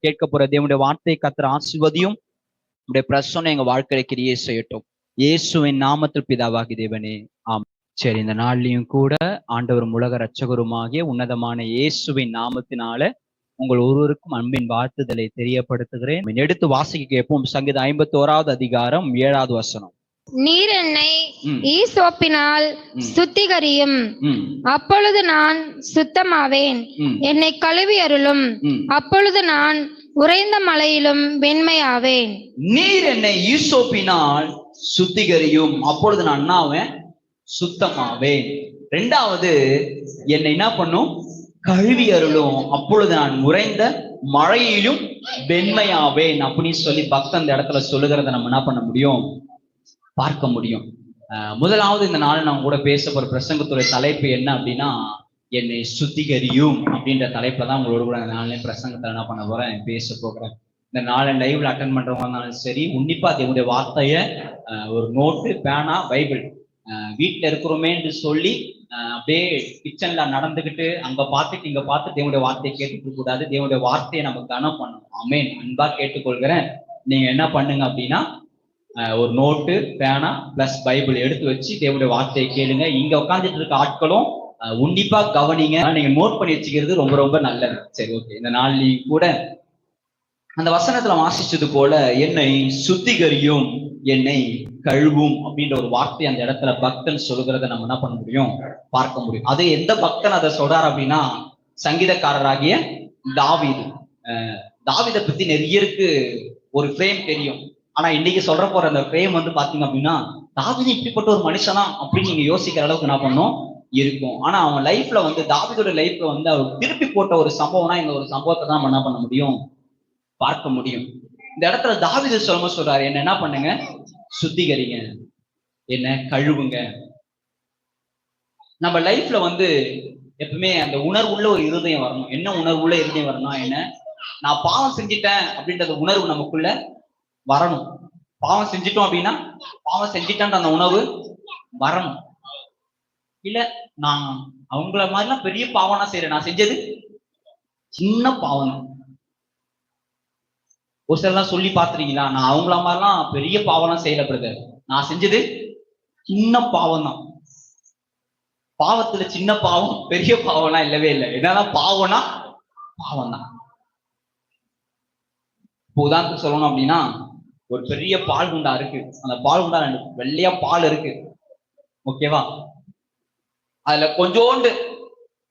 கேட்க போற தேவனுடைய வார்த்தை கத்துற ஆசிர்வதியும் உடைய பிரசனை எங்க வாழ்க்கையை கிரியே செய்யட்டும். இயேசுவின் நாமத்தில் பிதாவாகி தேவனே ஆம். சரி இந்த நாள்லயும் கூட ஆண்டவரும் உலக ரட்சகருமாகிய உன்னதமான இயேசுவின் நாமத்தினால உங்கள் ஒருவருக்கும் அன்பின் வாழ்த்துதலை தெரியப்படுத்துகிறேன். எடுத்து வாசிக்க கேட்போம். சங்கீதம் ஐம்பத்தி ஓராவது அதிகாரம் ஏழாவது வசனம். நீர் என்னை ம், ஈசோப்பினால் சுத்திகரியும். அப்பொழுது நான் சுத்தமாவேன். என்னை கழுவி அருளும். அப்பொழுது நான் உறைந்த மலையிலும் வெண்மையாவேன். நீர் என்னை ஈசோப்பினால் சுத்திகரியும். அப்பொழுது நான் என்ன ஆவேன்? சுத்தமாவேன். ரெண்டாவது என்னை என்ன பண்ணும்? கழுவி அருளும். அப்பொழுது நான் உறைந்த மழையிலும் வெண்மையாவேன் அப்படின்னு சொல்லி பக்தன் அந்த இடத்துல சொல்லுகிறத நம்ம என்ன பண்ண முடியும்? பார்க்க முடியும். முதலாவது இந்த நாள் நான் கூட பேச போற பிரசங்கத்துடைய தலைப்பு என்ன அப்படின்னா என்னை சுத்திகரியும் அப்படின்ற தலைப்பை தான் உங்களோட கூட இந்த நாளிலே பிரசங்கத்தை என்ன பண்ண போறேன் பேச போகிறேன். இந்த நாளை லைவ்ல அட்டன் பண்றவங்க இருந்தாலும் சரி உன்னிப்பா தேவனுடைய வார்த்தைய ஒரு நோட்டு பேனா பைபிள். வீட்டில் இருக்கிறோமேன்னு சொல்லி அப்படியே கிச்சன்ல நடந்துகிட்டு அங்க பார்த்துட்டு இங்க பார்த்து தேவனுடைய வார்த்தையை கேட்டுக்க கூடாது தேவனுடைய வார்த்தையை நம்ம கனம் பண்ணணும். அமேன் அன்பா கேட்டுக்கொள்கிறேன். நீங்க என்ன பண்ணுங்க அப்படின்னா ஒரு நோட்டு பேனா பிளஸ் பைபிள் எடுத்து வச்சு தேவனுடைய வார்த்தையை கேளுங்க. இங்க உட்காந்துட்டு இருக்க ஆட்களும் உன்னிப்பா கவனிங்க. நீங்க நோட் பண்ணி வச்சுக்கிறது ரொம்ப ரொம்ப நல்லது. சரி ஓகே இந்த நாள்லையும் கூட அந்த வசனத்துல வாசிச்சது போல என்னை சுத்திகரியும் என்னை கழுவும் அப்படின்ற ஒரு வார்த்தை அந்த இடத்துல பக்தன் சொல்கிறத நம்ம என்ன பண்ண முடியும்? பார்க்க முடியும். அது எந்த பக்தன் அதை சொல்றார் அப்படின்னா சங்கீதக்காரராகிய தாவிது. தாவிதை பத்தி நிறைய இருக்கு. ஒரு ஃப்ரேம் தெரியும். ஆனா இன்னைக்கு சொல்ற போற அந்த பிரேம் வந்து பாத்தீங்க அப்படின்னா தாவீது இப்படிப்பட்ட ஒரு மனுஷனா அப்படின்னு நீங்க யோசிக்கிற அளவுக்கு என்ன பண்ணும்? இருக்கும். ஆனா அவன் லைஃப்ல வந்து தாவிதோட லைஃப்ல வந்து அவர் திருப்பி போட்ட ஒரு சம்பவம்னா இந்த ஒரு சம்பவத்தை தான் என்ன பண்ண முடியும்? பார்க்க முடியும். இந்த இடத்துல தாவீது சொல்லும்போது சொல்றாரு என்ன என்ன பண்ணுங்க? சுத்திகரிங்க. என்ன கழுவுங்க. நம்ம லைஃப்ல வந்து எப்பவுமே அந்த உணர்வுள்ள ஒரு இருதயம் வரணும். என்ன உணர்வுள்ள இருதயம் வரணும் என்ன? நான் பாவம் செஞ்சிட்டேன் அப்படின்றது உணர்வு நமக்குள்ள வரணும். பாவம் செஞ்சிட்டோம் அப்படின்னா பாவம் செஞ்சிட்டேன்ற அந்த உணவு வரணும். இல்ல நான் அவங்கள மாதிரிலாம் பெரிய பாவம் நான் செய்யறேன் நான் செஞ்சது சின்ன பாவம் ஒரு சிலர்லாம் சொல்லி பார்த்திருக்கீங்களா? நான் அவங்கள மாதிரிலாம் பெரிய பாவம்லாம் செய்யல பிரதர் நான் செஞ்சது சின்ன பாவம் தான். பாவத்துல சின்ன பாவம் பெரிய பாவம்லாம் இல்லவே இல்லை. என்னதான் பாவம்னா பாவம் தான். இப்போ உதாரணத்துக்கு சொல்லணும் அப்படின்னா ஒரு பெரிய பால் குண்டா இருக்கு. அந்த பால் குண்டா ரெண்டு வெள்ளையா பால் இருக்கு. ஓகேவா அதுல கொஞ்சோண்டு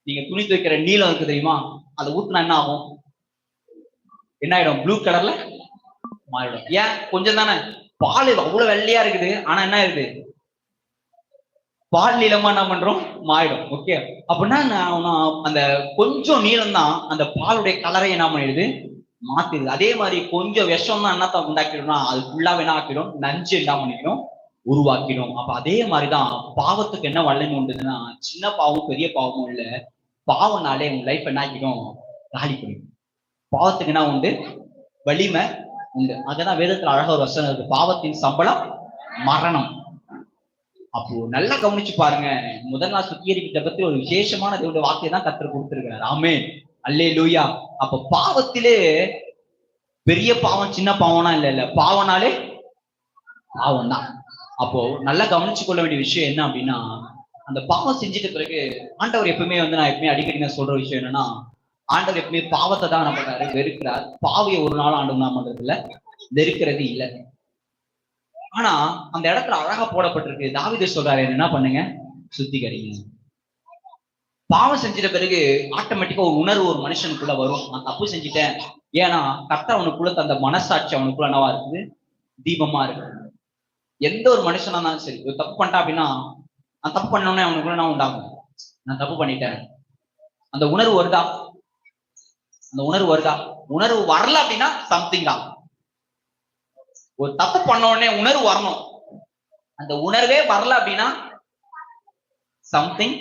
நீங்க துணி துவைக்கிற நீளம் இருக்கு தெரியுமா? அதை ஊத்துனா என்ன ஆகும்? என்ன ஆயிடும்? ப்ளூ கலர்ல மாறிடும். ஏன்? கொஞ்சம் தானே. பால் அவ்வளவு வெள்ளையா இருக்குது. ஆனா என்ன இருக்குது பால் நீளமா என்ன பண்றோம்? மாறிடும். ஓகே அப்படின்னா நான் அந்த கொஞ்சம் நீளம் தான் அந்த பாலுடைய கலரை என்ன பண்ணிடுது? மாத்திடுது அதே மாதிரி கொஞ்சம் விஷம் தான் என்னத்தான் உண்டாக்கிடும்னா அது ஃபுல்லா என்ன ஆக்கிடும்? நஞ்சு இல்லாம பண்ணிடும்? உருவாக்கிடும். அப்ப அதே மாதிரிதான் பாவத்துக்கு என்ன வல்லமை உண்டுதுன்னா சின்ன பாவம் பெரிய பாவமும் இல்ல. பாவம்னாலே உங்க லைஃப் என்ன ஆக்கிடும்? காலி பண்ணிடும் பாவத்துக்கு என்ன உண்டு? வலிமை உண்டு. அங்கதான் வேதத்துல அழகா ஒரு வசனம் இருக்கு. பாவத்தின் சம்பளம் மரணம். அப்போ நல்லா கவனிச்சு பாருங்க. முதல் நாள் சுத்திகரிக்கிட்ட பத்தி ஒரு விசேஷமான தேவனுடைய வார்த்தையை தான் கத்தர் கொடுத்திருக்கிறார். ஆமே அல்லே லூயா அப்ப பாவத்திலே பெரிய பாவம் சின்ன பாவம்னா இல்ல இல்ல. பாவம்னாலே பாவம் தான் அப்போ நல்லா கவனிச்சு கொள்ள வேண்டிய விஷயம் என்ன அப்படின்னா அந்த பாவம் செஞ்சுட்டு பிறகு ஆண்டவர் எப்பவுமே வந்து நான் எப்பவுமே அடிக்கடி நான் சொல்ற விஷயம் என்னன்னா ஆண்டவர் எப்பவுமே பாவத்தை தான் என்ன பண்றாரு? வெறுக்கிறார். பாவையை ஒரு நாள் ஆண்டவர் நான் பண்றது இல்ல வெறுக்கிறது இல்லை. ஆனா அந்த இடத்துல அழகா போடப்பட்டிருக்கு. தாவித சொல்றாரு என்ன பண்ணுங்க? சுத்திகரிங்க. பாவம் செஞ்சிட்ட பிறகு ஆட்டோமேட்டிக்கா ஒரு உணர்வு ஒரு மனுஷனுக்குள்ள வரும். நான் தப்பு செஞ்சுட்டேன். ஏன்னா கர்த்தர் அவனுக்குள்ள தந்த மனசாட்சி அவனுக்குள்ள என்னவா இருக்குது? தீபமா இருக்கு எந்த ஒரு மனுஷனா இருந்தாலும் சரி ஒரு தப்பு பண்ணிட்டா அப்படின்னா நான் தப்பு பண்ணோன்னே அவனுக்குள்ள நான் உண்டாகும். நான் தப்பு பண்ணிட்டேன். அந்த உணர்வு வருதா? அந்த உணர்வு வருதா? உணர்வு வரல அப்படின்னா சம்திங் தான். ஒரு தப்பு பண்ண உடனே உணர்வு வரணும். அந்த உணர்வே வரல அப்படின்னா சம்திங்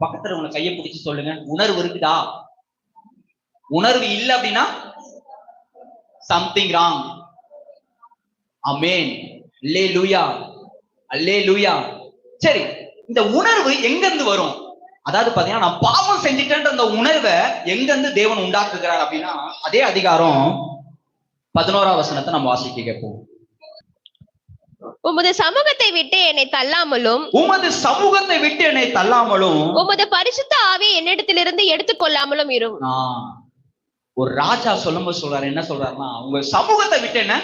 பக்கத்துல உங்களை கையை பிடிச்சு சொல்லுங்க. உணர்வு இருக்குதா? உணர்வு இல்லை அப்படின்னா சம்திங் ராங் அமேன் அல்லே லூயா அல்லே லூயா சரி இந்த உணர்வு எங்க இருந்து வரும்? அதாவது பாத்தீங்கன்னா நான் பாவம் செஞ்சுட்டேன்ற அந்த உணர்வை எங்க இருந்து தேவன் உண்டாக்குகிறார் அப்படின்னா அதே அதிகாரம் பதினோரா வசனத்தை நம்ம வாசிக்க கேட்போம். உமது சமூகத்தை விட்டு என்னை தள்ளாமலும் உமது சமூகத்தை விட்டு என்னை தள்ளாமலும் உமது பரிசுத்த ஆவியை என்னிடத்திலிருந்து எடுத்துக்கொள்ளாமலும் இரும். ஒரு ராஜா சொல்லும்போது சொல்றாரு என்ன சொல்றாருன்னா உங்க சமூகத்தை விட்டு என்ன?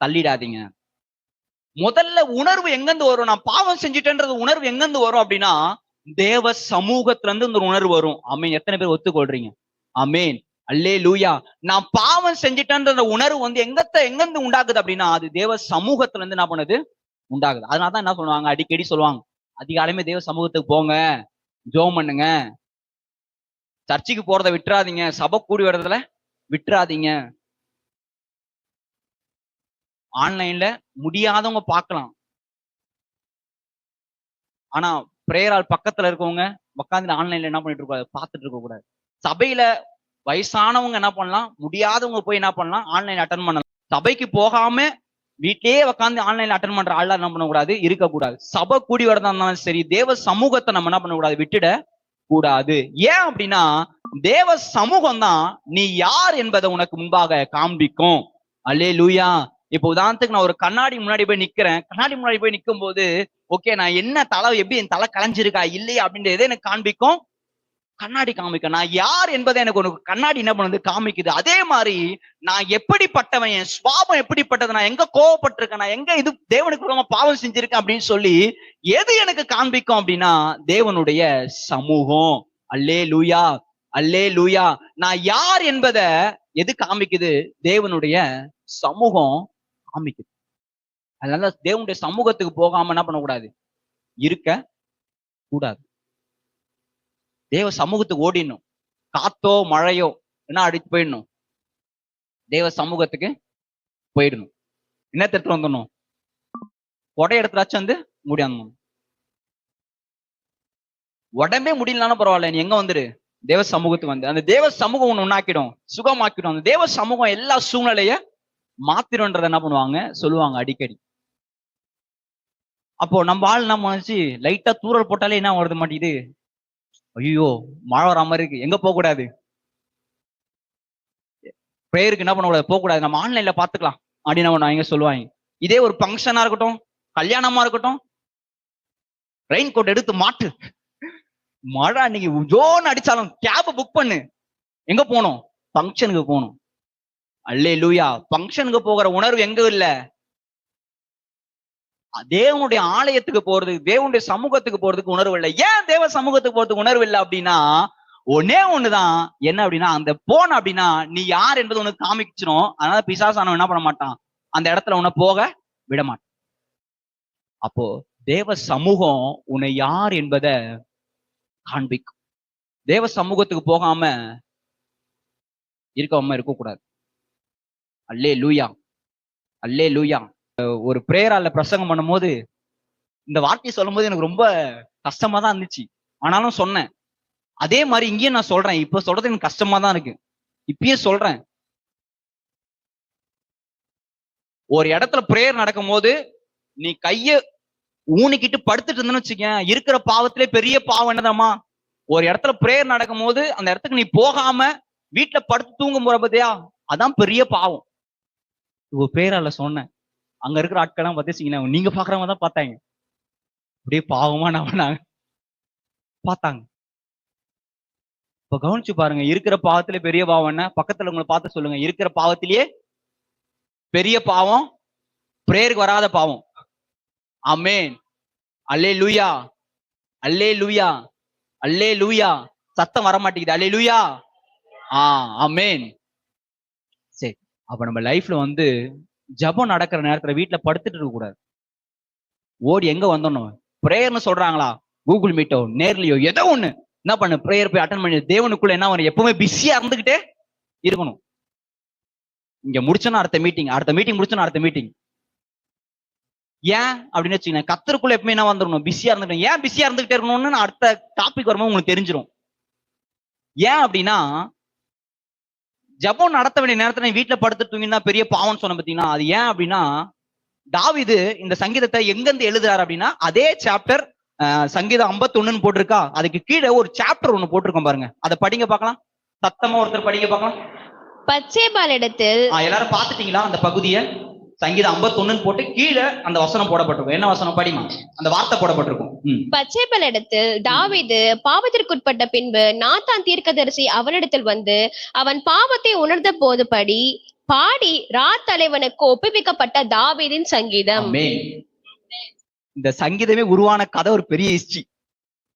தள்ளிடாதீங்க. முதல்ல உணர்வு எங்கிருந்து வரும்? நான் பாவம் செஞ்சுட்டேன்றது உணர்வு எங்கிருந்து வரும் அப்படின்னா தேவ சமூகத்துல இருந்து இந்த உணர்வு வரும். அமீன் எத்தனை பேர் ஒத்துக்கொள்றீங்க? அமீன் அல்லே லூயா நான் பாவம் செஞ்சிட்டேன்ற உணர்வு வந்து எங்கத்த எங்கிருந்து உண்டாக்குது அப்படின்னா அது தேவ சமூகத்துல இருந்து என்ன பண்ணுது? உண்டாகுது. அதனாலதான் என்ன சொல்லுவாங்க? அடிக்கடி சொல்லுவாங்க. அதிகாலமே தேவ சமூகத்துக்கு போங்க. ஜோம் பண்ணுங்க. சர்ச்சுக்கு போறத விட்டுறாதீங்க. சபை கூடி வர்றதுல விட்டுறாதீங்க. ஆன்லைன்ல முடியாதவங்க பார்க்கலாம். ஆனா பிரேயரால் பக்கத்துல இருக்கவங்க உட்காந்து ஆன்லைன்ல என்ன பண்ணிட்டு இருக்காது பார்த்துட்டு இருக்க கூடாது சபையில வயசானவங்க என்ன பண்ணலாம்? முடியாதவங்க போய் என்ன பண்ணலாம்? ஆன்லைன் அட்டன் பண்ணலாம். சபைக்கு போகாம வீட்டிலேயே உட்காந்து ஆன்லைன்ல அட்டன் பண்ற ஆள்லாம் என்ன பண்ணக்கூடாது? இருக்கக்கூடாது. சபை கூடி வரதா இருந்தாலும் சரி தேவ சமூகத்தை நம்ம என்ன பண்ணக்கூடாது? விட்டுட கூடாது. ஏன் அப்படின்னா தேவ சமூகம் தான் நீ யார் என்பதை உனக்கு முன்பாக காண்பிக்கும். அல்லே லூயா இப்போ உதாரணத்துக்கு நான் ஒரு கண்ணாடி முன்னாடி போய் நிக்கிறேன். கண்ணாடி முன்னாடி போய் நிற்கும் போது ஓகே நான் என்ன தலை எப்படி என் தலை கலைஞ்சிருக்கா இல்லையா? அப்படின்றத எனக்கு காண்பிக்கும். கண்ணாடி காமிக்க. நான் யார் என்பதை எனக்கு உனக்கு கண்ணாடி என்ன பண்ணுது? காமிக்குது. அதே மாதிரி நான் எப்படிப்பட்டவன் என் சுவாபம் எப்படிப்பட்டது நான் எங்க கோவப்பட்டிருக்கேன் நான் எங்க இது தேவனுக்கு விரோதமா பாவம் செஞ்சிருக்கேன் அப்படின்னு சொல்லி எது எனக்கு காண்பிக்கும் அப்படின்னா தேவனுடைய சமூகம். அல்லே லூயா அல்லே லூயா நான் யார் என்பதை எது காமிக்குது? தேவனுடைய சமூகம் காமிக்குது. அதனால தேவனுடைய சமூகத்துக்கு போகாம என்ன பண்ணக்கூடாது? இருக்க கூடாது. தேவ சமூகத்துக்கு ஓடிடணும். காத்தோ மழையோ என்ன அடித்து போயிடணும். தேவ சமூகத்துக்கு போயிடணும். என்ன திட்டம் வந்துடணும்? கொடை எடுத்துட்டாச்சும் வந்து முடியாங்க உடம்பே முடியலனாலும் பரவாயில்ல நீ எங்க வந்துரு? தேவ சமூகத்துக்கு வந்து. அந்த தேவ சமூகம் ஒன்று உண்ணாக்கிடும் சுகமாக்கிடும். அந்த தேவ சமூகம் எல்லா சூழ்நிலைய மாத்திரன்றதை என்ன பண்ணுவாங்க? சொல்லுவாங்க அடிக்கடி. அப்போ நம்ம ஆள் என்ன பண்ணுச்சு? லைட்டா தூரல் போட்டாலே என்ன வருது மாட்டேங்குது. ஐயோ மழை வரா மாதிரி இருக்கு. எங்க போக கூடாது பிரேயருக்கு என்ன பண்ணக்கூடாது போக கூடாது நம்ம ஆன்லைன்ல பாத்துக்கலாம் அப்படின்னு என்ன எங்க சொல்லுவாங்க. இதே ஒரு ஃபங்க்ஷனா இருக்கட்டும் கல்யாணமா இருக்கட்டும் ரெயின் கோட் எடுத்து மாட்டு. மழை அன்னைக்கு ஜோன் அடிச்சாலும் கேப் புக் பண்ணு. எங்க போனோம் ஃபங்க்ஷனுக்கு போகணும். அல்லே லூயா ஃபங்க்ஷனுக்கு போகிற உணர்வு எங்க இல்லை? தேவனுடைய ஆலயத்துக்கு போறதுக்கு தேவனுடைய சமூகத்துக்கு போறதுக்கு உணர்வு இல்லை. ஏன் தேவ சமூகத்துக்கு போறதுக்கு உணர்வு இல்லை அப்படின்னா ஒன்னே ஒண்ணுதான். என்ன அப்படின்னா அந்த போன அப்படின்னா நீ யார் என்பது உனக்கு காமிச்சிடும் அதனால பிசாசானவன் என்ன பண்ண மாட்டான்? அந்த இடத்துல உன்னை போக விட மாட்டான். அப்போ தேவ சமூகம் உன்னை யார் என்பதை காண்பிக்கும். தேவ சமூகத்துக்கு போகாம இருக்கவமா இருக்கக்கூடாது. அல்லே லூயா அல்லே லூயா ஒரு பிரேயரால பிரசங்கம் பண்ணும்போது இந்த வார்த்தையை சொல்லும்போது எனக்கு ரொம்ப கஷ்டமா தான் இருந்துச்சு. ஆனாலும் சொன்னேன். அதே மாதிரி இங்கேயும் நான் சொல்றேன். இப்ப சொல்றது எனக்கு கஷ்டமா தான் இருக்கு. இப்பயே சொல்றேன். ஒரு இடத்துல பிரேயர் நடக்கும்போது நீ கைய ஊனிக்கிட்டு படுத்துட்டு இருந்தேன்னு வச்சுக்கேன். இருக்கிற பாவத்திலே பெரிய பாவம் என்னதாம்மா? ஒரு இடத்துல பிரேயர் நடக்கும்போது அந்த இடத்துக்கு நீ போகாம வீட்டுல படுத்து தூங்கும் போற பத்தியா? அதான் பெரிய பாவம். ஒரு பேரால சொன்னேன். அங்க இருக்கிற ஆட்கள்லாம் பார்த்துச்சிங்கன்னா நீங்க பாக்குறவங்க தான் பார்த்தாங்க. அப்படியே பாவமா நான் பண்ணாங்க? பார்த்தாங்க. இப்ப கவனிச்சு பாருங்க. இருக்கிற பாவத்திலே பெரிய பாவம் என்ன? பக்கத்துல உங்களை பார்த்து சொல்லுங்க. இருக்கிற பாவத்திலேயே பெரிய பாவம் பிரேயருக்கு வராத பாவம். அமேன் அல்லே லூயா அல்லே லூயா அல்லே லூயா சத்தம் வர மாட்டேங்குது அல்லே லூயா ஆ அமேன் சரி. அப்ப நம்ம லைஃப்ல வந்து ஜபம் நடக்கிற நேரத்துல வீட்டுல படுத்துட்டு இருக்க கூடாது. ஓடி எங்க வந்தோம் ப்ரேயர்னு சொல்றாங்களா? கூகுள் மீட்டோ நேர்லயோ ஏதோ ஒண்ணு. என்ன பண்ணு? ப்ரேயர் போய் அட்டன் பண்ணி தேவனுக்குள்ள என்ன வரும் எப்பவுமே பிஸியா இருந்துகிட்டே இருக்கணும். இங்க முடிச்சோன்னா அடுத்த மீட்டிங் அடுத்த மீட்டிங் முடிச்சோன்னா அடுத்த மீட்டிங் ஏன்? அப்படின்னு வச்சுக்கோங்க கத்தருக்குள்ள எப்பவுமே என்ன வந்துடணும்? பிஸியா இருந்துக்கணும் ஏன் பிஸியா இருந்துகிட்டே இருக்கணும்னு அடுத்த டாபிக் வரும்போது உங்களுக்கு தெரிஞ்சிடும் ஏன் அப்படின்னா ஜபம் நடத்த வேண்டிய நேரத்துல நீ வீட்டுல படுத்து தூங்கினா பெரிய பாவம்னு சொன்ன பாத்தீங்கன்னா அது ஏன் அப்படின்னா தாவிது இந்த சங்கீதத்தை எங்கிருந்து எழுதுறாரு அப்படின்னா அதே சாப்டர் அஹ், சங்கீதம் 51 போட்டிருக்கா. அதுக்கு கீழே ஒரு சாப்டர் ஒண்ணு போட்டிருக்கோம் பாருங்க. அதை படிங்க பார்க்கலாம். சத்தமா ஒருத்தர் படிங்க பார்க்கலாம். பச்சேபாலிடத்தில் எல்லாரும் பாத்துட்டீங்களா அந்த பகுதியை? சங்கீதம் 51 போட்டு கீழே அந்த வசனம் போடப்பட்டிருக்கும். என்ன வசனம் படிமா? அந்த வார்த்தை போடப்பட்டிருக்கும். ம். பச்சேபாலிடத்தில் தாவீது பாவத்திற்குட்பட்ட பின்பு நாத்தான் தீர்க்கதரிசி அவனிடத்தில் வந்து அவன் பாவத்தை உணர்ந்த போது படி பாடி ராத் தலைவனுக்கு ஒப்புவிக்கப்பட்ட தாவீதின் சங்கீதம். இந்த சங்கீதமே உருவான கதை ஒரு பெரிய ஹிஸ்டரி.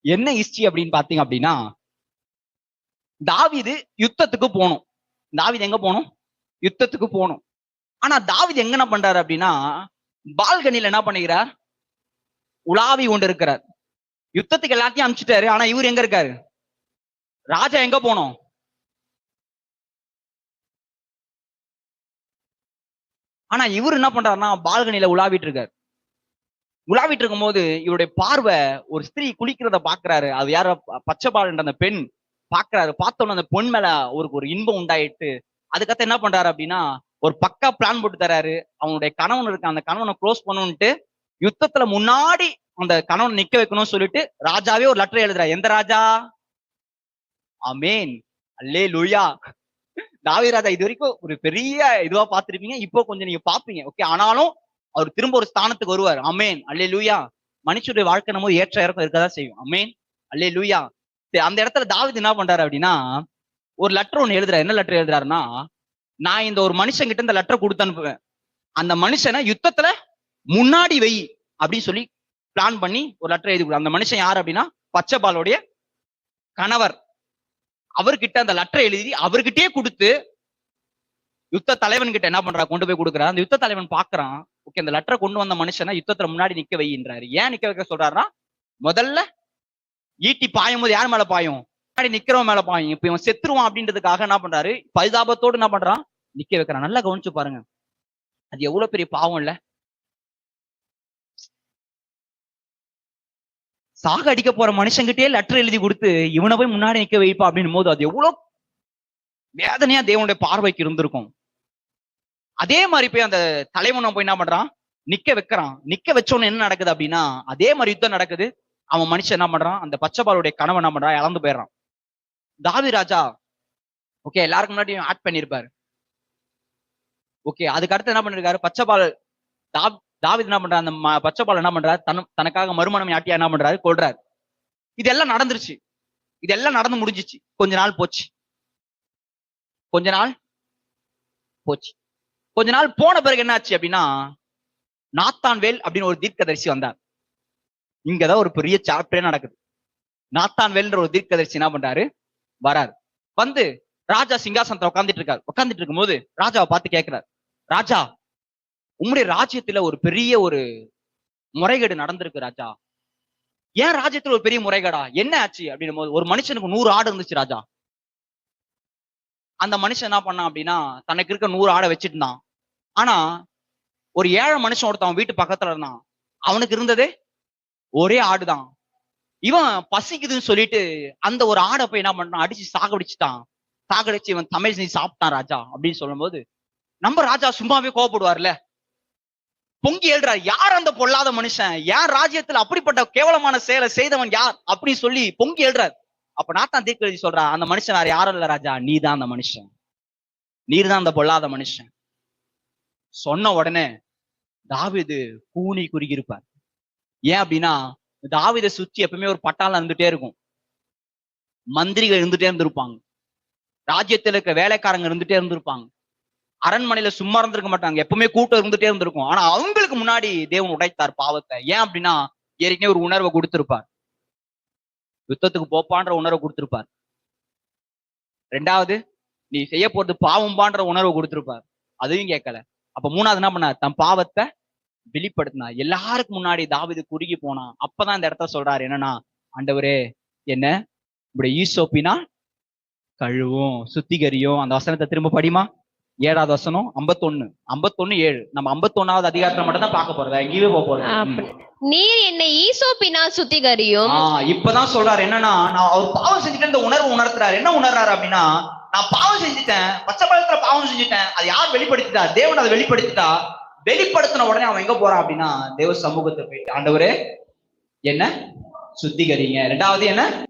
என்ன ஹிஸ்டரி அப்படின்னு பாத்தீங்க அப்படின்னா தாவீது யுத்தத்துக்கு போகணும். தாவீது எங்க போகணும்? யுத்தத்துக்கு போகணும். ஆனா தாவித் எங்க என்ன பண்றாரு அப்படின்னா பால்கனில என்ன பண்ணுகிறார் உலாவி கொண்டு இருக்கிறார். யுத்தத்துக்கு எல்லாத்தையும் அமிச்சிட்டாரு ஆனா இவர் எங்க இருக்காரு? ராஜா எங்க போனோம்? ஆனா இவர் என்ன பண்றாருன்னா பால்கனில உலாவிட்டு இருக்காரு. உலாவிட்டு இருக்கும்போது இவருடைய பார்வை ஒரு ஸ்திரீ குளிக்கிறத பாக்குறாரு அது யார பச்சைபால் என்ற அந்த பெண் பாக்குறாரு பார்த்தோன்னு அந்த பொன் மேல அவருக்கு ஒரு இன்பம் உண்டாயிட்டு அதுக்கத்த என்ன பண்றாரு அப்படின்னா ஒரு பக்கா பிளான் போட்டு தராரு. அவனுடைய கணவன் இருக்கு அந்த கணவனை க்ளோஸ் பண்ணணும்ட்டு யுத்தத்துல முன்னாடி அந்த கணவனை நிக்க வைக்கணும்னு சொல்லிட்டு ராஜாவே ஒரு லெட்டர் எழுதுறா எந்த ராஜா? அமேன் அல்லே லுயா தாவி ராஜா இது வரைக்கும் ஒரு பெரிய இதுவா பார்த்திருப்பீங்க. இப்போ கொஞ்சம் நீங்க பாப்பீங்க ஓகே ஆனாலும் அவர் திரும்ப ஒரு ஸ்தானத்துக்கு வருவார். அமேன் அல்லே லூயா மனுஷருடைய வாழ்க்கை நம்ம ஏற்ற இறக்கம் இருக்கதான் செய்யும். அமேன் அல்லே லூயா அந்த இடத்துல தாவித் என்ன பண்றாரு அப்படின்னா ஒரு லெட்டர் ஒன்று எழுதுறாரு. என்ன லெட்டர் எழுதுறாருன்னா நான் இந்த ஒரு மனுஷன் கிட்ட இந்த லெட்டர் கொடுத்து அனுப்புவேன். அந்த மனுஷனை யுத்தத்துல முன்னாடி வை அப்படின்னு சொல்லி பிளான் பண்ணி ஒரு லெட்டர் எழுதி கொடு. அந்த மனுஷன் யார் அப்படின்னா பச்சைபாலுடைய கணவர். அவர்கிட்ட அந்த லெட்டர் எழுதி அவர்கிட்டயே கொடுத்து யுத்த தலைவன் கிட்ட என்ன பண்றா? கொண்டு போய் கொடுக்குறா. அந்த யுத்த தலைவன் பாக்குறான் ஓகே அந்த லெட்டரை கொண்டு வந்த மனுஷனை யுத்தத்துல முன்னாடி நிக்க வைன்றாரு ஏன் நிக்க வைக்க சொல்றாருன்னா முதல்ல ஈட்டி பாயும் போது யார் மேல பாயும்? முன்னாடி நிக்கிறவன் மேல பாயும். இப்ப இவன் செத்துருவான் அப்படின்றதுக்காக என்ன பண்றாரு? பரிதாபத்தோடு என்ன பண்றான்? நிக்க வைக்கிறான். நல்லா கவனிச்சு பாருங்க. அது எவ்வளவு பெரிய பாவம் இல்ல. சாக அடிக்க போற மனுஷங்கிட்டே லெட்டர் எழுதி கொடுத்து இவனை போய் முன்னாடி நிக்க வைப்பா அப்படின்னும் போது அது எவ்வளவு வேதனையா தேவனுடைய பார்வைக்கு இருந்திருக்கும். அதே மாதிரி போய் அந்த தலைவனை போய் என்ன பண்றான்? நிக்க வைக்கிறான். நிக்க வச்சோன்னு என்ன நடக்குது அப்படின்னா அதே மாதிரி யுத்தம் நடக்குது. அவன் மனுஷன் என்ன பண்றான்? அந்த பச்சைப்பாலுடைய கனவை என்ன பண்றான்? இழந்து போயிடுறான். தாவி ராஜா ஓகே எல்லாருக்கும் முன்னாடி ஆட் பண்ணிருப்பாரு. ஓகே அதுக்கு அடுத்து என்ன பண்ணிருக்காரு? பச்சைபால் தாவ் தாவித் என்ன பண்றாரு? அந்த பச்சைபால் என்ன பண்றாரு? தன் தனக்காக மறுமணம் யாட்டியா என்ன பண்றாரு? கொள்றாரு இதெல்லாம் நடந்துருச்சு. இதெல்லாம் நடந்து முடிஞ்சிச்சு. கொஞ்ச நாள் போச்சு. கொஞ்ச நாள் போச்சு. கொஞ்ச நாள் போன பிறகு என்னாச்சு அப்படின்னா நாத்தான்வேல் அப்படின்னு ஒரு தீர்க்கதரிசி வந்தார். இங்கதான் ஒரு பெரிய சாப்டரே நடக்குது. நாத்தான்வேல்ன்ற ஒரு தீர்க்கதரிசி என்ன பண்றாரு? வரார். வந்து ராஜா சிங்காசனத்துல உட்கார்ந்துட்டு இருக்காரு. உட்கார்ந்துட்டு இருக்கும்போது ராஜாவை பார்த்து கேட்கிறார் ராஜா உம்முடைய ராஜ்யத்துல ஒரு பெரிய ஒரு முறைகேடு நடந்திருக்கு ராஜா. ஏன் ராஜ்யத்துல ஒரு பெரிய முறைகேடா? என்ன ஆச்சு? அப்படின்னும் போது ஒரு மனுஷனுக்கு நூறு ஆடு இருந்துச்சு ராஜா. அந்த மனுஷன் என்ன பண்ணான் அப்படின்னா தனக்கு இருக்க நூறு ஆடை வச்சுட்டு இருந்தான். ஆனா ஒரு ஏழை மனுஷன் ஒருத்தன் வீட்டு பக்கத்துல இருந்தான். அவனுக்கு இருந்ததே ஒரே ஆடுதான். இவன் பசிக்குதுன்னு சொல்லிட்டு அந்த ஒரு ஆடை போய் என்ன பண்ணான் அடிச்சு சாகடிச்சுட்டான் சாகடிச்சு இவன் தமிழ் செஞ்சு சாப்பிட்டான் ராஜா அப்படின்னு சொல்லும்போது நம்ம ராஜா சும்மாவே கோவப்படுவார்ல? பொங்கி எழுறா யார் அந்த பொல்லாத மனுஷன்? யார் ராஜ்யத்துல அப்படிப்பட்ட கேவலமான செயலை செய்தவன் யார்? அப்படின்னு சொல்லி பொங்கி எழுறார். அப்ப நாத்தான் தான் எழுதி சொல்றா அந்த மனுஷன் வேற யாரும் இல்ல ராஜா நீ தான் அந்த மனுஷன். நீர் தான் அந்த பொல்லாத மனுஷன். சொன்ன உடனே தாவிது கூனி குறுகியிருப்பார் ஏன் அப்படின்னா தாவித சுத்தி எப்பவுமே ஒரு பட்டாளம் இருந்துட்டே இருக்கும். மந்திரிகள் இருந்துட்டே இருந்திருப்பாங்க. ராஜ்யத்துல இருக்க வேலைக்காரங்க இருந்துட்டே இருந்திருப்பாங்க. அரண்மனையில சும்மா இருந்திருக்க மாட்டாங்க. எப்பவுமே கூட்டம் இருந்துட்டே இருந்திருக்கும். ஆனா அவங்களுக்கு முன்னாடி தேவன் உடைத்தார் பாவத்தை. ஏன் அப்படின்னா ஏற்கனவே ஒரு உணர்வை கொடுத்திருப்பார். யுத்தத்துக்கு போப்பான்ற உணர்வை கொடுத்திருப்பார். ரெண்டாவது நீ செய்ய போறது பாவம்பான்ற உணர்வை கொடுத்திருப்பார். அதையும் கேட்கல. அப்ப மூணாவது என்ன பண்ணார்? தன் பாவத்தை வெளிப்படுத்தினா எல்லாருக்கும் முன்னாடி தாவீது குறுகி போனான் அப்பதான் இந்த இடத்த சொல்றாரு என்னன்னா ஆண்டவரே என்ன? இப்படி ஈசோப்பினா கழுவும் சுத்திகரியும். அந்த வசனத்தை திரும்ப படிமா ஏழாவது வசனம் ஐம்பத்தொன்னு. ஐம்பத்தொன்னு ஏழு. நம்ம ஐம்பத்தொன்னாவது அதிகாரத்துல மட்டும் தான் பார்க்க போறதா? எங்கேயுமே போக அப்படி. நீர் என்னை ஈசோப்பினா சுத்திகரியும். இப்பதான் சொல்றாரு என்னன்னா நான் அவர் பாவம் செஞ்சுட்டு இந்த உணர்வு உணர்த்துறாரு. என்ன உணர்றாரு அப்படின்னா நான் பாவம் செஞ்சுட்டேன் பச்சை பழத்துல பாவம் செஞ்சுட்டேன். அது யார் வெளிப்படுத்திட்டா தேவன் அதை வெளிப்படுத்திட்டா வெளிப்படுத்தின உடனே அவன் எங்க போறான் அப்படின்னா தேவ சமூகத்தை போயிட்டு. ஆண்டவரே என்ன? சுத்திகரிங்க. ரெண்டாவது என்ன?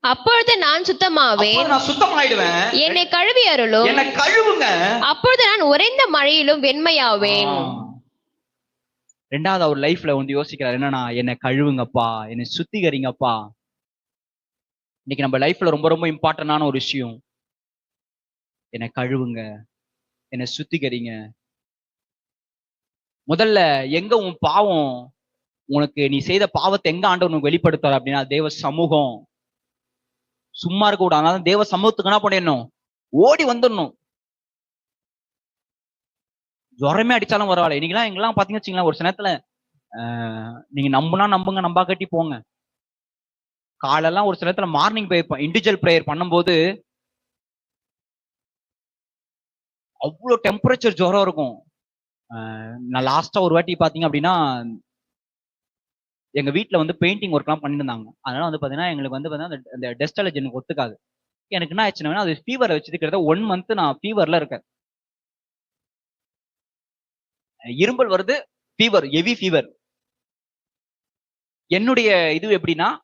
அப்பொழுது நான் சுத்தமாவேன். நான் சுத்தமாயிடுவேன். என்னை கழுவி அருளும். என்ன கழுவுங்க. அப்பொழுது நான் உறைந்த மழையிலும் வெண்மையாவேன். ரெண்டாவது அவர் லைஃப்ல வந்து யோசிக்கிறார் என்னன்னா என்னை கழுவுங்கப்பா என்னை சுத்திகரிங்கப்பா. இன்னைக்கு நம்ம லைஃப்ல ரொம்ப ரொம்ப இம்பார்ட்டன்டான ஒரு விஷயம். என்னை கழுவுங்க. என்னை சுத்திகரிங்க. முதல்ல எங்க உன் பாவம்? உனக்கு நீ செய்த பாவத்தை எங்க ஆண்டவர் உனக்கு வெளிப்படுத்துறார் அப்படின்னா தேவ சமூகம். சும்மா இருக்க கூடாது. அதனால தேவ சமூகத்துக்கு என்ன பண்ணிடணும்? ஓடி வந்துடணும். ஜுரமே அடிச்சாலும் பரவாயில்ல. இன்னைக்கெல்லாம் எங்கெல்லாம் பாத்தீங்கன்னு வச்சுங்களேன் ஒரு சில நீங்க நம்புனா நம்புங்க நம்பா கட்டி போங்க. காலெல்லாம் ஒரு சில நேரத்தில் மார்னிங் ப்ரேயர் இண்டிவிஜுவல் ப்ரேயர் பண்ணும்போது அவ்வளோ டெம்பரேச்சர் ஜுரம் இருக்கும். நான் லாஸ்டா ஒரு வாட்டி பாத்தீங்க அப்படின்னா எங்க வீட்டில் வந்து பெயிண்டிங் ஒர்க்லாம் பண்ணியிருந்தாங்க. அதனால வந்து பாத்தீங்கன்னா எங்களுக்கு வந்து பாத்தீங்கன்னா அந்த- டெஸ்ட் அலர்ஜி எனக்கு ஒத்துக்காது. எனக்கு என்ன ஆச்சுன்னா அது ஃபீவர் வச்சுட்டு ஒன் மந்த் நான் ஃபீவர்ல இருக்கேன். இரும்பல் வருது ஃபீவர் ஹெவி ஃபீவர் என்னுடைய இது எப்படின்னா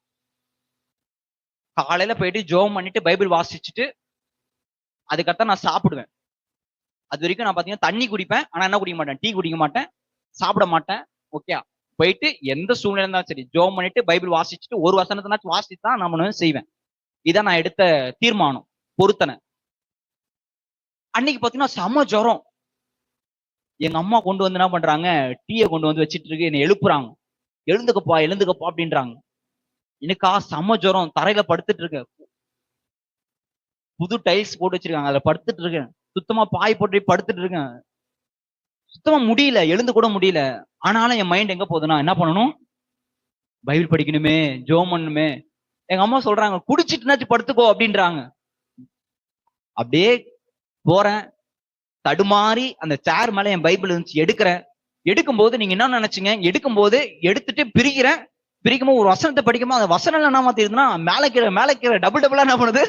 காலையில போயிட்டு ஜோம் பண்ணிட்டு பைபிள் வாசிச்சுட்டு அதுக்கடுத்து நான் சாப்பிடுவேன். அது வரைக்கும் நான் பாத்தீங்கன்னா தண்ணி குடிப்பேன். ஆனா என்ன குடிக்க மாட்டேன்? டீ குடிக்க மாட்டேன். சாப்பிட மாட்டேன். ஓகே போயிட்டு எந்த சூழ்நிலை இருந்தாலும் சரி ஜோம் பண்ணிட்டு பைபிள் வாசிச்சுட்டு ஒரு வசனத்தினாச்சும் வாசிச்சு தான் நான் ஒண்ணு செய்வேன். இதான் நான் எடுத்த தீர்மானம் பொருத்தனை. அன்னைக்கு பாத்தீங்கன்னா செம ஜுரம். எங்க அம்மா கொண்டு வந்து என்ன பண்றாங்க? டீயை கொண்டு வந்து வச்சிட்டு இருக்கு. என்னை எழுப்புறாங்க. எழுந்துக்கப்பா எழுந்துக்கப்பா அப்படின்றாங்க. எனக்கா செம ஜுரம். தரையில படுத்துட்டு இருக்கேன். புது டைல்ஸ் போட்டு வச்சிருக்காங்க. அதுல படுத்துட்டு இருக்கேன். சுத்தமா பாய் போட்டு படுத்துட்டு இருக்கேன். சுத்தமா முடியல எழுந்து கூட முடியல. ஆனாலும் என் மைண்ட் எங்க போகுதுன்னா என்ன பண்ணணும்? பைபிள் படிக்கணுமே ஜோம் பண்ணணுமே. எங்க அம்மா சொல்றாங்க குடிச்சிட்டுனாச்சு படுத்துக்கோ அப்படின்றாங்க. அப்படியே போறேன். தடுமாறி அந்த சேர் மேல என் பைபிள் இருந்துச்சு எடுக்கிறேன். எடுக்கும்போது நீங்க என்ன நினைச்சீங்க? எடுக்கும்போது எடுத்துட்டு பிரிக்கிறேன். பிரிக்கும்போது ஒரு வசனத்தை படிக்கும்போது அந்த வசனம் என்ன மாத்திருந்தா மேலே கீழே மேலே கீழே டபுள் டபுளா என்ன பண்ணுது?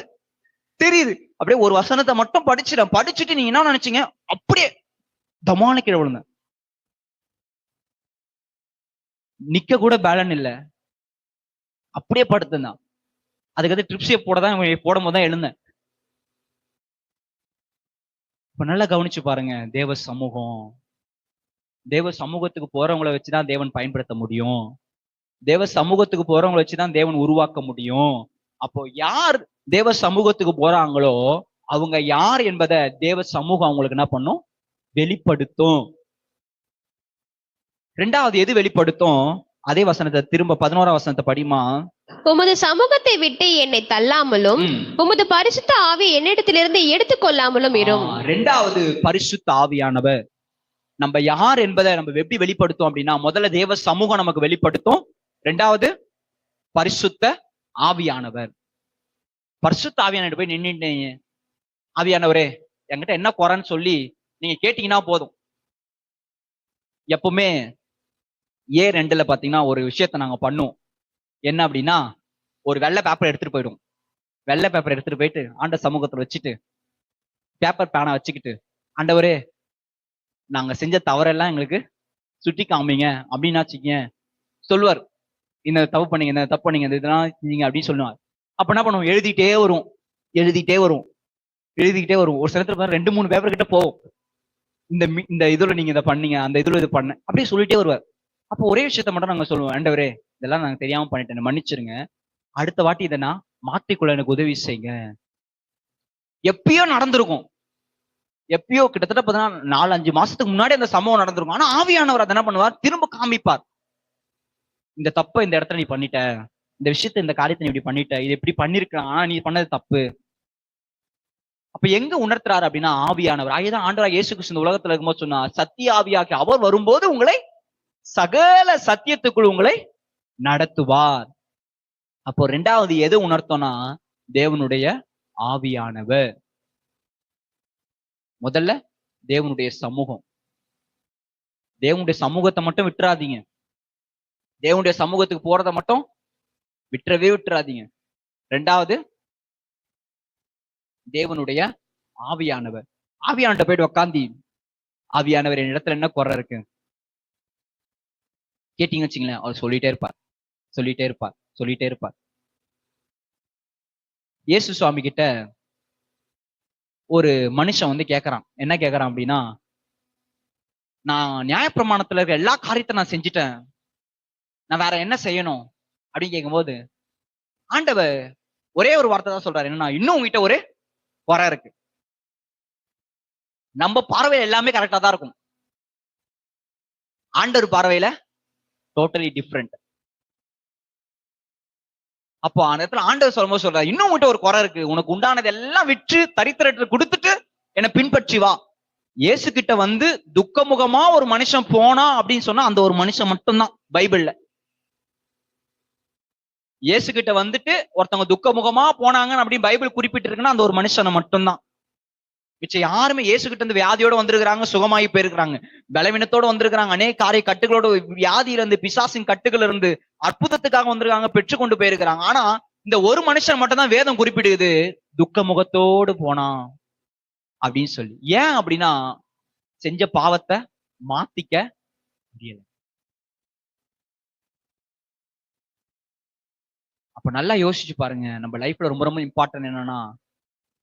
தெரியுது. அப்படியே ஒரு வசனத்தை மட்டும் படிச்சிடும் படிச்சுட்டு நீங்க என்ன நினைச்சீங்க? அப்படியே தமான கீழே விழுந்தேன். நிக்க கூட பேலன் இல்ல. அப்படியே படுத்துதான் அதுக்கடுத்து ட்ரிப்ஸியை போட தான் போடும் போது தான் எழுந்தேன். இப்ப நல்லா கவனிச்சு பாருங்க தேவ சமூகம். தேவ சமூகத்துக்கு போறவங்கள வச்சுதான் தேவன் பயன்படுத்த முடியும். தேவ சமூகத்துக்கு போறவங்களை வச்சுதான் தேவன் உருவாக்க முடியும். அப்போ யார் தேவ சமூகத்துக்கு போறாங்களோ அவங்க யார் என்பதை தேவ சமூகம் அவங்களுக்கு என்ன பண்ணும்? வெளிப்படுத்தும். ரெண்டாவது எது வெளிப்படுத்தும்? அதே வசனத்தை திரும்ப பதினோரா வசனத்தை படிமா உமது சமூகத்தை விட்டு என்னை தள்ளாமலும். உமது பரிசுத்த ஆவி என்னிடத்திலிருந்து எடுத்துக்கொள்ளாமலும் இரும். ஆ, ரெண்டாவது பரிசுத்த ஆவியானவர். நம்ம யார் என்பதை நம்ம எப்படி வெளிப்படுத்தும் அப்படின்னா முதல்ல தேவ சமூகம் நமக்கு வெளிப்படுத்தும். ரெண்டாவது பரிசுத்த ஆவியானவர். பரிசுத்த ஆவியானவர் போய் நின்னுட்டீங்க ஆவியானவரே என்கிட்ட என்ன குறைன்னு சொல்லி நீங்க கேட்டீங்கன்னா போதும். எப்பவுமே ஏ ரெண்டுல பாத்தீங்கன்னா ஒரு விஷயத்த நாங்க பண்ணுவோம். என்ன அப்படின்னா ஒரு வெள்ளை பேப்பர் எடுத்துட்டு போயிடும். வெள்ளை பேப்பர் எடுத்துட்டு போயிட்டு ஆண்ட சமூகத்துல வச்சுட்டு பேப்பர் பேனை வச்சுக்கிட்டு ஆண்டவரே நாங்க செஞ்ச தவறெல்லாம் எங்களுக்கு சுட்டி காமிங்க. அப்படின்னு வச்சுக்கங்க சொல்லுவார். இந்த தப்பு பண்ணீங்க இந்த தப்பு பண்ணீங்க இந்த இதெல்லாம் செஞ்சீங்க அப்படின்னு சொல்லுவார் அப்ப என்ன பண்ணுவோம்? எழுதிட்டே வரும் எழுதிட்டே வரும் எழுதிக்கிட்டே வரும் ஒரு சிலத்துல ரெண்டு மூணு பேப்பர் கிட்ட போவோம். இந்த மி- இந்த இதுல நீங்க இதை பண்ணீங்க அந்த இதுல இது பண்ண அப்படியே சொல்லிட்டே வருவார். அப்போ ஒரே விஷயத்த மட்டும் நாங்க சொல்லுவோம். ஆண்டவரே இதெல்லாம் நாங்க தெரியாம பண்ணிட்டேன். மன்னிச்சிருங்க. அடுத்த வாட்டி இதை நான் எனக்கு உதவி செய்யுங்க. எப்பயோ நடந்திருக்கும். எப்பயோ கிட்டத்தட்ட பார்த்தீங்கன்னா நாலு அஞ்சு மாசத்துக்கு முன்னாடி அந்த சம்பவம் நடந்திருக்கும். ஆனா ஆவியானவர் அதை என்ன பண்ணுவார்? திரும்ப காமிப்பார் இந்த தப்பை இந்த இடத்துல நீ பண்ணிட்ட. இந்த விஷயத்த இந்த காரியத்தை நீ இப்படி பண்ணிட்ட. இது இப்படி பண்ணிருக்கலாம் ஆனா நீ பண்ணது தப்பு. அப்ப எங்க உணர்த்துறாரு அப்படின்னா ஆவியானவர். ஆகியதான் ஆண்டவராக இயேசு கிறிஸ்து இந்த உலகத்துல இருக்கும்போது சொன்னா சத்திய ஆவியாக்கி அவர் வரும்போது உங்களை சகல சத்தியத்துக்குள் உங்களை நடத்துவார். அப்போ ரெண்டாவது எது உணர்த்தோம்னா தேவனுடைய ஆவியானவர். முதல்ல தேவனுடைய சமூகம். தேவனுடைய சமூகத்தை மட்டும் விட்டுறாதீங்க. தேவனுடைய சமூகத்துக்கு போறதை மட்டும் விட்டுறவே விட்டுறாதீங்க. ரெண்டாவது தேவனுடைய ஆவியானவர். ஆவியான போயிட்டு உக்காந்தி. ஆவியானவர் என் இடத்துல என்ன குறை இருக்கு? கேட்டீங்க வச்சுங்களேன் அவர் சொல்லிட்டே இருப்பார். சொல்லிட்டே இருப்பார். சொல்லிட்டே இருப்பார். இயேசு சுவாமி கிட்ட ஒரு மனுஷன் வந்து கேட்கறான் என்ன கேக்குறான் அப்படின்னா நான் நியாயப்பிரமாணத்துல இருக்க எல்லா காரியத்தை நான் செஞ்சுட்டேன். நான் வேற என்ன செய்யணும்? அப்படின்னு கேட்கும்போது ஆண்டவர் ஒரே ஒரு வார்த்தை தான் சொல்றாரு. என்னன்னா இன்னும் உங்ககிட்ட ஒரு குறை இருக்கு. நம்ம பார்வையில எல்லாமே கரெக்டா தான் இருக்கும். ஆண்டவர் பார்வையில டோட்டலி டிஃப்ரெண்ட் அப்போ அந்த இடத்துல ஆண்டவர் சொல்லும்போது சொல்றாரு இன்னும் உங்ககிட்ட ஒரு குறை இருக்கு. உனக்கு உண்டானது எல்லாம் விற்று தரித்திரத்தில் கொடுத்துட்டு என்னை பின்பற்றி வா. இயேசு கிட்ட வந்து துக்கமுகமா ஒரு மனுஷன் போனா அப்படின்னு சொன்னா அந்த ஒரு மனுஷன் மட்டும்தான் பைபிள்ல. இயேசு கிட்ட வந்துட்டு ஒருத்தவங்க துக்கமுகமா போனாங்கன்னு அப்படி பைபிள் குறிப்பிட்டு இருக்குன்னா அந்த ஒரு மனுஷனை மட்டும்தான். மிச்சம் யாருமே இயேசு கிட்ட இருந்து வியாதியோட வந்திருக்கிறாங்க சுகமாகி போயிருக்கிறாங்க. பலவீனத்தோட வந்திருக்கிறாங்க. அநேக காரிய கட்டுகளோட வியாதியில இருந்து பிசாசின் கட்டுகள் இருந்து அற்புதத்துக்காக வந்திருக்காங்க பெற்றுக்கொண்டு போயிருக்கிறாங்க. ஆனா இந்த ஒரு மனுஷன் மட்டும் தான் வேதம் குறிப்பிடுது. துக்க முகத்தோடு போனான் அப்படின்னு சொல்லி. ஏன் அப்படின்னா செஞ்ச பாவத்தை மாத்திக்க முடியல. இப்போ நல்லா யோசிச்சு பாருங்க. நம்ம லைஃப்ல ரொம்ப ரொம்ப இம்பார்ட்டன்ட் என்னன்னா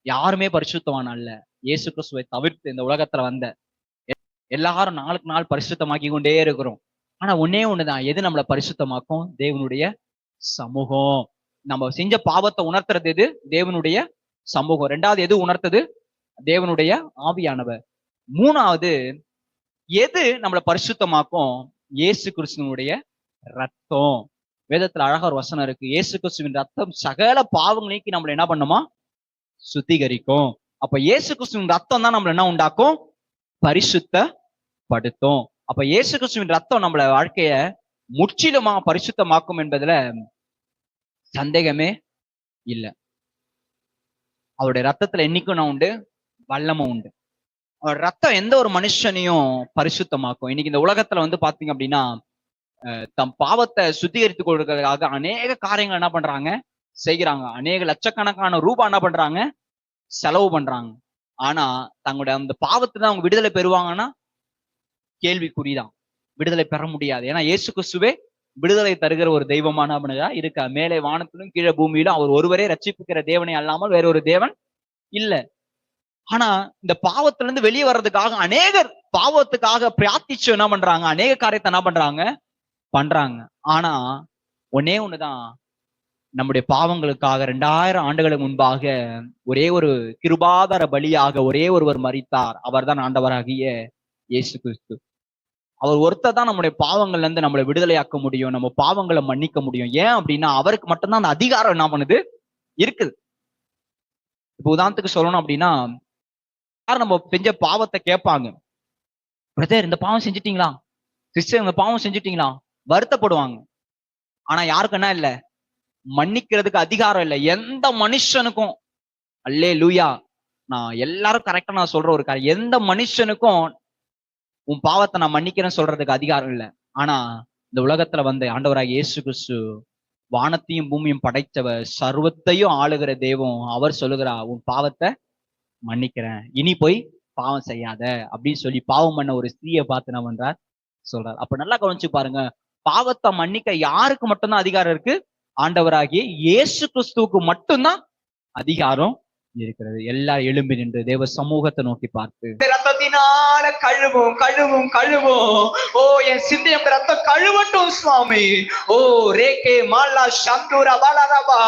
யாருமே பரிசுத்தவான் அல்ல. இயேசு கிறிஸ்துவை தவிர்த்து இந்த உலகத்துல வந்த எ- எல்லாரும் நாளுக்கு நாள் பரிசுத்தமாக்கி கொண்டே இருக்கிறோம். ஆனா ஒன்னே ஒண்ணுதான். எது நம்மளை பரிசுத்தமாக்கும்? தேவனுடைய சமூகம். நம்ம செஞ்ச பாவத்தை உணர்த்துறது எது? தேவனுடைய சமூகம். ரெண்டாவது எது உணர்த்தது? தேவனுடைய ஆவியானவர். மூணாவது எது நம்மளை பரிசுத்தமாக்கும்? இயேசு கிறிஸ்துவனுடைய ரத்தம். வேதத்துல அழகா ஒரு வசனம் இருக்கு. இயேசு கிறிஸ்துவின் ரத்தம் சகல பாவங்கள் நீக்கி நம்மளை என்ன பண்ணுமா? சுத்திகரிக்கும். அப்ப இயேசு கிறிஸ்துவின் ரத்தம் தான் நம்மள என்ன உண்டாக்கும்? பரிசுத்தப்படுத்தும். அப்ப இயேசு கிறிஸ்துவின் ரத்தம் நம்மள வாழ்க்கைய முற்றிலுமா பரிசுத்தமாக்கும் என்பதுல சந்தேகமே இல்ல. அவருடைய ரத்தத்துல என்னைக்கும் நான் உண்டு வல்லமும் உண்டு. அவர் ரத்தம் எந்த ஒரு மனுஷனையும் பரிசுத்தமாக்கும். இன்னைக்கு இந்த உலகத்துல வந்து பாத்தீங்க அப்படின்னா தம் பாவத்தை சுத்திகரித்துக் கொள்வதற்காக அநேக காரியங்கள் என்ன பண்றாங்க? செய்கிறாங்க. அநேக லட்சக்கணக்கான ரூபாய் என்ன பண்றாங்க? செலவு பண்றாங்க. ஆனா தங்களுடைய அந்த பாவத்துல அவங்க விடுதலை பெறுவாங்கன்னா கேள்விக்குறிதான். விடுதலை பெற முடியாது. ஏன்னா இயேசு கிறிஸ்துவே விடுதலை தருகிற ஒரு தெய்வமான அப்படின்னா இருக்கா மேலே வானத்திலும் கீழே பூமியிலும் அவர் ஒருவரே ரட்சிப்புக்கிற தேவனை அல்லாமல் வேற ஒரு தேவன் இல்ல. ஆனா இந்த பாவத்துல இருந்து வெளியே வர்றதுக்காக அநேகர் பாவத்துக்காக பிரார்த்திச்சு என்ன பண்றாங்க? அநேக காரியத்தை என்ன பண்றாங்க? பண்றாங்க. ஆனா ஒன்னே ஒண்ணுதான். நம்முடைய பாவங்களுக்காக ரெண்டாயிரம் ஆண்டுகளுக்கு முன்பாக ஒரே ஒரு கிருபாதார பலியாக ஒரே ஒருவர் மறித்தார் அவர்தான் ஆண்டவராகிய இயேசு கிறிஸ்து. அவர் ஒருத்தர் தான் நம்முடைய பாவங்கள்ல இருந்து நம்மளை விடுதலையாக்க முடியும் நம்ம பாவங்களை மன்னிக்க முடியும். ஏன் அப்படின்னா அவருக்கு மட்டும்தான் அந்த அதிகாரம் என்ன பண்ணுது? இருக்குது. இப்ப உதாரணத்துக்கு சொல்லணும் அப்படின்னா யார் நம்ம செஞ்ச பாவத்தை கேட்பாங்க? பிரதர் இந்த பாவம் செஞ்சிட்டீங்களா? சிஸ்டர் இந்த பாவம் செஞ்சிட்டீங்களா? வருத்தப்படுவாங்க. ஆனா யாருக்குன்னா இல்ல? மன்னிக்கிறதுக்கு அதிகாரம் இல்லை. எந்த மனுஷனுக்கும் அல்லே லூயா நான் எல்லாரும் கரெக்டா நான் சொல்ற ஒரு காரியம். எந்த மனுஷனுக்கும் உன் பாவத்தை நான் மன்னிக்கிறேன்னு சொல்றதுக்கு அதிகாரம் இல்லை. ஆனா இந்த உலகத்துல வந்த ஆண்டவராக இயேசு கிறிஸ்து வானத்தையும் பூமியும் படைத்தவர் சர்வத்தையும் ஆளுகிற தெய்வம் அவர் சொல்லுகிறா உன் பாவத்தை மன்னிக்கிறேன். இனி போய் பாவம் செய்யாத. அப்படின்னு சொல்லி பாவம் பண்ண ஒரு ஸ்திரியை பார்த்து என்ன பண்றார்? சொல்றார். அப்ப நல்லா கவனிச்சு பாருங்க. பாவத்தை மன்னிக்க யாருக்கு மட்டும்தான் அதிகாரம் இருக்கு? ஆண்டவராகிய இயேசு கிறிஸ்துவுக்கு மட்டும்தான் அதிகாரம் இருக்கிறது. எல்லாரும் எழும்பி நின்று தேவ சமூகத்தை நோக்கி பார்த்து ரத்தத்தினால கழுவும் கழுவும் கழுவும். ஓ என் சிந்தையம் ரத்தம் கழுவட்டும் சுவாமி. ஓ ரேகே மாலா சந்தூரா வளரவா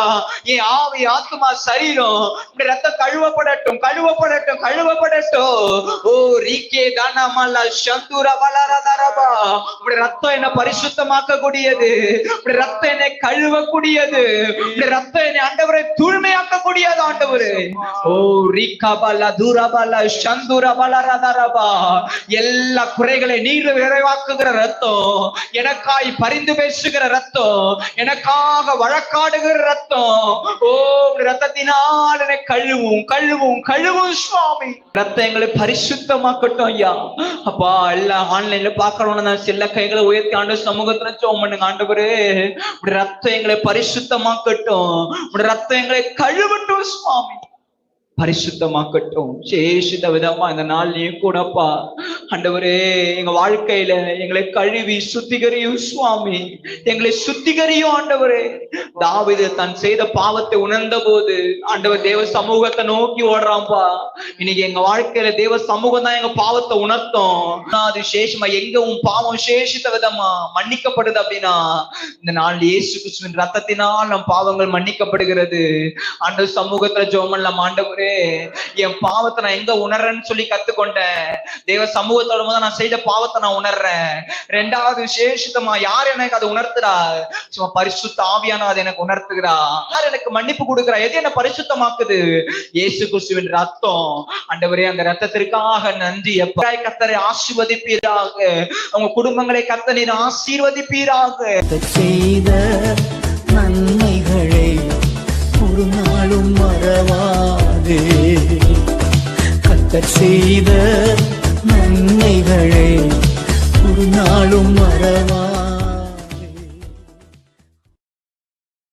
என் ஆவி ஆத்மா சரீரம். உடைய ரத்தம் கழுவப்படட்டும் கழுவப்படட்டும் கழுவப்படட்டும். ஓ ரீகே தானா மாலா சந்தூரா வளரதரவா உடைய ரத்தம் என்ன பரிசுத்தமாக்க கூடியது உடைய ரத்தம் என்னை கழுவக்கூடியது. உடைய ரத்தம் என்னை ஆண்டவரை தூய்மையாக்க கூடியது ஆண்டவரே. ஓ எல்லா குறைகளை நீர் விரைவாக்குகிற ரத்தம் எனக்காய் பரிந்து பேசுகிற ரத்தம் எனக்காக வழக்காடுகிற ரத்தம். ஓ ரத்தத்தினால் என்னை கழுவும் கழுவும் கழுவும் சுவாமி. ரத்தம் எங்களை பரிசுத்தமாக்கட்டும் ஐயா. அப்பா எல்லாம் ஆன்லைன்ல பாக்கணும்னு சில கைகளை உயர்த்தி ஆண்டு சமூகத்துல சோம் பண்ணுங்க ஆண்டவரே. ரத்தம் எங்களை பரிசுத்தமாக்கட்டும். ரத்தம் எங்களை கழுவட்டும் சுவாமி. பரிசுத்தமாக்கட்டும். சேஷித்த விதமா இந்த நாள்லயும் கூடப்பா. ஆண்டவரே எங்க வாழ்க்கையில எங்களை கழுவி சுத்திகரியும் சுவாமி. எங்களை சுத்திகரியும் ஆண்டவரே. தாவிது தான் செய்த பாவத்தை உணர்ந்த போது ஆண்டவர் தேவ சமூகத்தை நோக்கி ஓடுறான்ப்பா. இன்னைக்கு எங்க வாழ்க்கையில தேவ சமூகம் தான் எங்க பாவத்தை உணர்த்தும். அது சேஷமா எங்க உன் பாவம் சேஷித்த விதமா மன்னிக்கப்படுது அப்படின்னா இந்த நாள் இயேசு கிறிஸ்துவின் ரத்தத்தினால் நம் பாவங்கள் மன்னிக்கப்படுகிறது. ஆண்டவர் சமூகத்துல ஜோமல்லாம் ஆண்டவரே என் பாவத்தை நான் எங்க உணர்றேன்னு சொல்லி கத்துக்கொண்டேன். தேவ சமூகத்தோட போது நான் செய்த பாவத்தை நான் உணர்றேன். ரெண்டாவது விசேஷித்தமா யார் எனக்கு அதை உணர்த்துறா? சும்மா பரிசுத்த ஆவியான அதை எனக்கு உணர்த்துகிறா. யார் எனக்கு மன்னிப்பு கொடுக்குறா? எது என்ன பரிசுத்தமாக்குது? இயேசு கிறிஸ்துவின் ரத்தம். ஆண்டவரே அந்த ரத்தத்திற்காக நன்றி. எப்பாய் கத்தரை ஆசிர்வதிப்பீராக? உங்க குடும்பங்களை கத்த நீர் ஆசீர்வதிப்பீராக? செய்த நன்மைகளை ஒரு நாளும் மறந்து கத்தர் செய்த நன்மைகளை ஒரு நாளும் மறவா